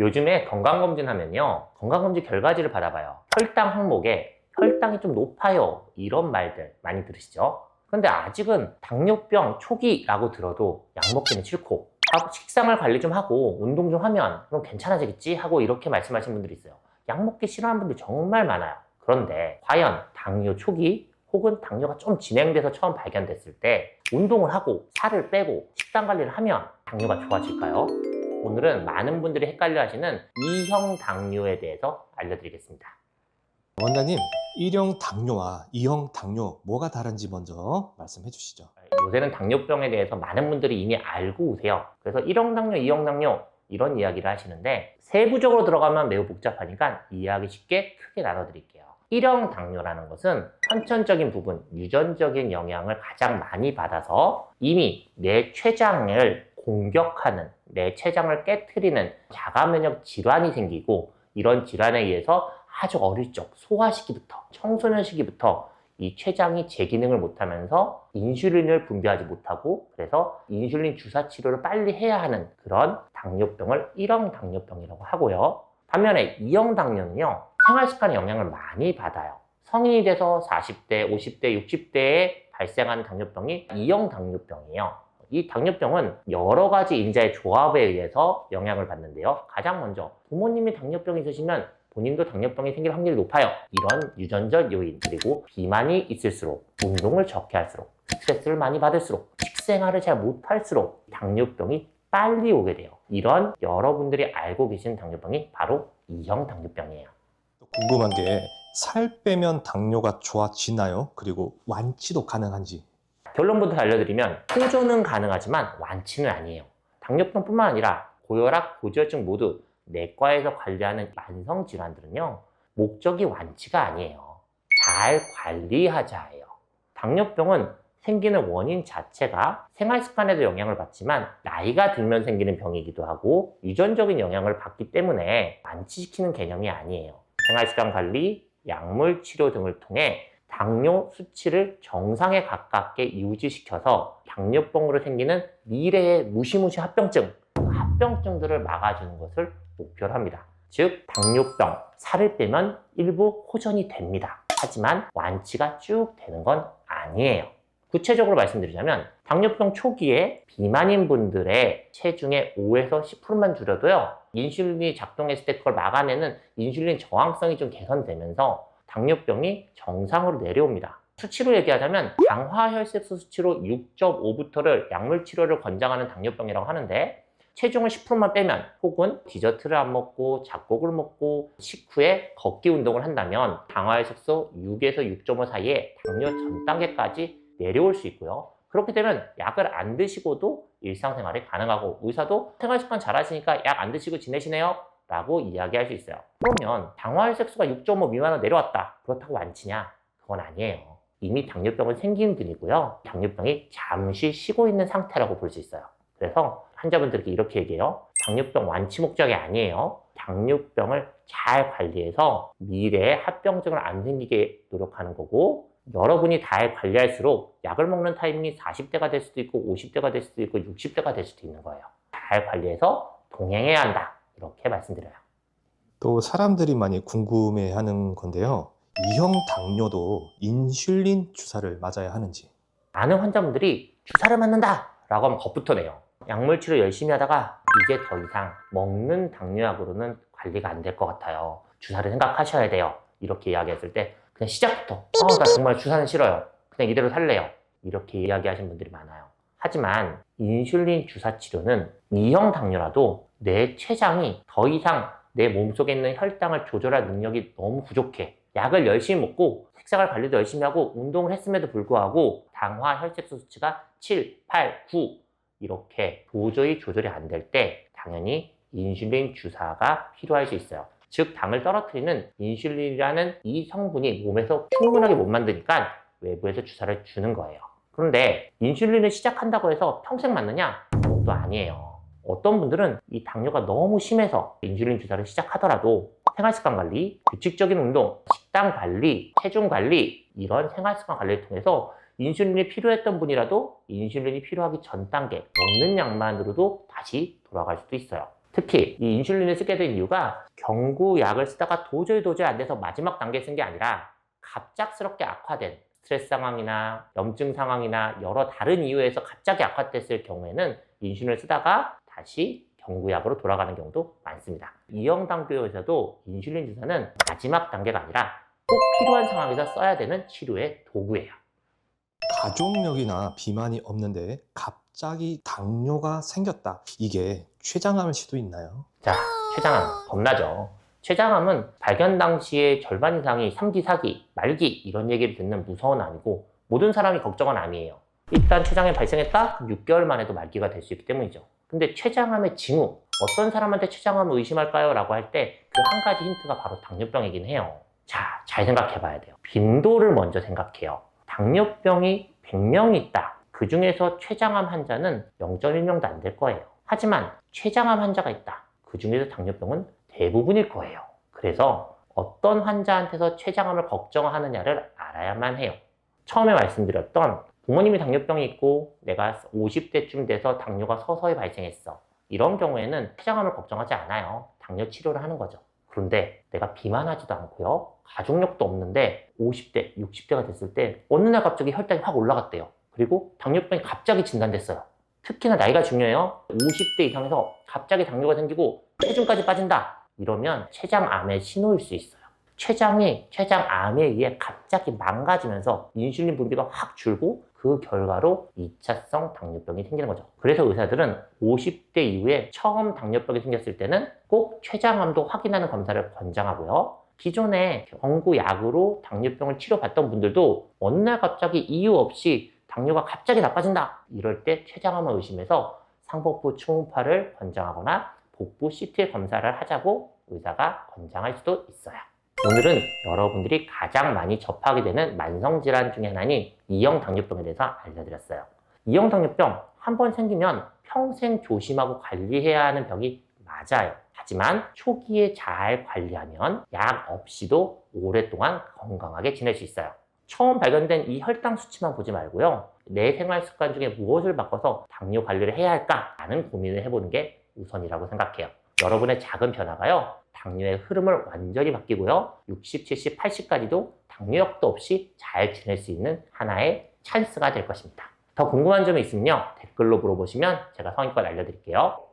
요즘에 건강검진 하면요. 건강검진 결과지를 받아봐요. 혈당 항목에 혈당이 좀 높아요. 이런 말들 많이 들으시죠? 근데 아직은 당뇨병 초기라고 들어도 약 먹기는 싫고 아, 식상을 관리 좀 하고 운동 좀 하면 그럼 괜찮아지겠지 하고 이렇게 말씀하시는 분들이 있어요. 약 먹기 싫어하는 분들이 정말 많아요. 그런데 과연 당뇨 초기 혹은 당뇨가 좀 진행돼서 처음 발견됐을 때 운동을 하고 살을 빼고 식단 관리를 하면 당뇨가 좋아질까요? 오늘은 많은 분들이 헷갈려 하시는 2형 당뇨에 대해서 알려드리겠습니다. 원장님, 1형 당뇨와 2형 당뇨 뭐가 다른지 먼저 말씀해 주시죠. 요새는 당뇨병에 대해서 많은 분들이 이미 알고 오세요. 그래서 1형 당뇨, 2형 당뇨 이런 이야기를 하시는데 세부적으로 들어가면 매우 복잡하니까 이해하기 쉽게 크게 나눠드릴게요. 1형 당뇨라는 것은 선천적인 부분, 유전적인 영향을 가장 많이 받아서 이미 내 췌장을 공격하는, 내 췌장을 깨트리는 자가 면역 질환이 생기고 이런 질환에 의해서 아주 어릴 적, 소아 시기부터, 청소년 시기부터 이 췌장이 제 기능을 못하면서 인슐린을 분비하지 못하고 그래서 인슐린 주사 치료를 빨리 해야 하는 그런 당뇨병을 1형 당뇨병이라고 하고요. 반면에 2형 당뇨는요, 생활 습관의 영향을 많이 받아요. 성인이 돼서 40대, 50대, 60대에 발생하는 당뇨병이 2형 당뇨병이에요. 이 당뇨병은 여러 가지 인자의 조합에 의해서 영향을 받는데요. 가장 먼저 부모님이 당뇨병이 있으시면 본인도 당뇨병이 생길 확률이 높아요. 이런 유전적 요인 그리고 비만이 있을수록 운동을 적게 할수록 스트레스를 많이 받을수록 식생활을 잘 못할수록 당뇨병이 빨리 오게 돼요. 이런 여러분들이 알고 계신 당뇨병이 바로 2형 당뇨병이에요. 또 궁금한 게 살 빼면 당뇨가 좋아지나요? 그리고 완치도 가능한지. 결론부터 알려드리면 호전은 가능하지만 완치는 아니에요. 당뇨병뿐만 아니라 고혈압, 고지혈증 모두 내과에서 관리하는 만성 질환들은요 목적이 완치가 아니에요. 잘 관리하자예요. 당뇨병은 생기는 원인 자체가 생활 습관에도 영향을 받지만 나이가 들면 생기는 병이기도 하고 유전적인 영향을 받기 때문에 완치시키는 개념이 아니에요. 생활 습관 관리, 약물 치료 등을 통해 당뇨 수치를 정상에 가깝게 유지시켜서 당뇨병으로 생기는 미래의 무시무시 합병증, 그 합병증들을 막아주는 것을 목표로 합니다. 즉, 당뇨병, 살을 빼면 일부 호전이 됩니다. 하지만 완치가 쭉 되는 건 아니에요. 구체적으로 말씀드리자면 당뇨병 초기에 비만인 분들의 체중의 5에서 10%만 줄여도요 인슐린이 작동했을 때 그걸 막아내는 인슐린 저항성이 좀 개선되면서 당뇨병이 정상으로 내려옵니다. 수치로 얘기하자면 당화혈색소 수치로 6.5부터를 약물 치료를 권장하는 당뇨병이라고 하는데 체중을 10%만 빼면 혹은 디저트를 안 먹고 잡곡을 먹고 식후에 걷기 운동을 한다면 당화혈색소 6에서 6.5 사이에 당뇨 전 단계까지 내려올 수 있고요. 그렇게 되면 약을 안 드시고도 일상생활이 가능하고 의사도 생활습관 잘 하시니까 약 안 드시고 지내시네요 라고 이야기할 수 있어요. 그러면 당화혈색소가 6.5 미만으로 내려왔다. 그렇다고 완치냐? 그건 아니에요. 이미 당뇨병은 생긴 분이고요. 당뇨병이 잠시 쉬고 있는 상태라고 볼 수 있어요. 그래서 환자분들께 이렇게 얘기해요. 당뇨병 완치 목적이 아니에요. 당뇨병을 잘 관리해서 미래에 합병증을 안 생기게 노력하는 거고 여러분이 잘 관리할수록 약을 먹는 타이밍이 40대가 될 수도 있고 50대가 될 수도 있고 60대가 될 수도 있는 거예요. 잘 관리해서 동행해야 한다. 이렇게 말씀드려요. 또 사람들이 많이 궁금해하는 건데요. 2형 당뇨도 인슐린 주사를 맞아야 하는지. 많은 환자분들이 주사를 맞는다 라고 하면 겁부터 내요. 약물 치료 열심히 하다가 이제 더 이상 먹는 당뇨약으로는 관리가 안 될 것 같아요. 주사를 생각하셔야 돼요. 이렇게 이야기했을 때 그냥 시작부터 어, 나 정말 주사는 싫어요. 그냥 이대로 살래요. 이렇게 이야기하시는 분들이 많아요. 하지만 인슐린 주사 치료는 2형 당뇨라도 내 췌장이 더 이상 내 몸속에 있는 혈당을 조절할 능력이 너무 부족해. 약을 열심히 먹고 식생활 관리도 열심히 하고 운동을 했음에도 불구하고 당화 혈색소 수치가 7, 8, 9 이렇게 도저히 조절이 안 될 때 당연히 인슐린 주사가 필요할 수 있어요. 즉 당을 떨어뜨리는 인슐린이라는 이 성분이 몸에서 충분하게 못 만드니까 외부에서 주사를 주는 거예요. 그런데 인슐린을 시작한다고 해서 평생 맞느냐? 그것도 아니에요. 어떤 분들은 이 당뇨가 너무 심해서 인슐린 주사를 시작하더라도 생활습관 관리, 규칙적인 운동, 식단 관리, 체중 관리 이런 생활습관 관리를 통해서 인슐린이 필요했던 분이라도 인슐린이 필요하기 전 단계 먹는 약만으로도 다시 돌아갈 수도 있어요. 특히 이 인슐린을 쓰게 된 이유가 경구약을 쓰다가 도저히 도저히 안 돼서 마지막 단계에 쓴 게 아니라 갑작스럽게 악화된 스트레스 상황이나 염증 상황이나 여러 다른 이유에서 갑자기 악화됐을 경우에는 인슐린을 쓰다가 다시 경구약으로 돌아가는 경우도 많습니다. 이형당뇨에서도 인슐린 주사는 마지막 단계가 아니라 꼭 필요한 상황에서 써야 되는 치료의 도구예요. 가족력이나 비만이 없는데 갑자기 당뇨가 생겼다. 이게 췌장암일 수도 있나요? 자, 췌장암 겁나죠. 췌장암은 발견 당시의 절반 이상이 3기, 4기, 말기 이런 얘기를 듣는 무서운 암이고 모든 사람이 걱정한 암이에요. 일단 췌장암이 발생했다? 그럼 6개월 만에도 말기가 될 수 있기 때문이죠. 근데 췌장암의 징후, 어떤 사람한테 췌장암을 의심할까요? 라고 할 때 그 한 가지 힌트가 바로 당뇨병이긴 해요. 자, 잘 생각해 봐야 돼요. 빈도를 먼저 생각해요. 당뇨병이 100명이 있다. 그 중에서 췌장암 환자는 0.1명도 안 될 거예요. 하지만 췌장암 환자가 있다. 그 중에서 당뇨병은 대부분일 거예요. 그래서 어떤 환자한테서 췌장암을 걱정하느냐를 알아야만 해요. 처음에 말씀드렸던 부모님이 당뇨병이 있고 내가 50대쯤 돼서 당뇨가 서서히 발생했어. 이런 경우에는 췌장암을 걱정하지 않아요. 당뇨 치료를 하는 거죠. 그런데 내가 비만하지도 않고요. 가족력도 없는데 50대, 60대가 됐을 때 어느 날 갑자기 혈당이 확 올라갔대요. 그리고 당뇨병이 갑자기 진단됐어요. 특히나 나이가 중요해요. 50대 이상에서 갑자기 당뇨가 생기고 체중까지 빠진다. 이러면 췌장암의 신호일 수 있어요. 췌장이 췌장암에 의해 갑자기 망가지면서 인슐린 분비가 확 줄고 그 결과로 2차성 당뇨병이 생기는 거죠. 그래서 의사들은 50대 이후에 처음 당뇨병이 생겼을 때는 꼭 췌장암도 확인하는 검사를 권장하고요. 기존에 경구약으로 당뇨병을 치료받던 분들도 어느 날 갑자기 이유 없이 당뇨가 갑자기 나빠진다. 이럴 때 췌장암을 의심해서 상복부 초음파를 권장하거나 복부 CT 검사를 하자고 의사가 권장할 수도 있어요. 오늘은 여러분들이 가장 많이 접하게 되는 만성질환 중에 하나인 이형 당뇨병에 대해서 알려드렸어요. 이형 당뇨병 한 번 생기면 평생 조심하고 관리해야 하는 병이 맞아요. 하지만 초기에 잘 관리하면 약 없이도 오랫동안 건강하게 지낼 수 있어요. 처음 발견된 이 혈당 수치만 보지 말고요. 내 생활 습관 중에 무엇을 바꿔서 당뇨 관리를 해야 할까라는 고민을 해보는 게 우선이라고 생각해요. 여러분의 작은 변화가요. 당뇨의 흐름을 완전히 바뀌고요. 60, 70, 80까지도 당뇨약도 없이 잘 지낼 수 있는 하나의 찬스가 될 것입니다. 더 궁금한 점이 있으면요. 댓글로 물어보시면 제가 성의껏 알려드릴게요.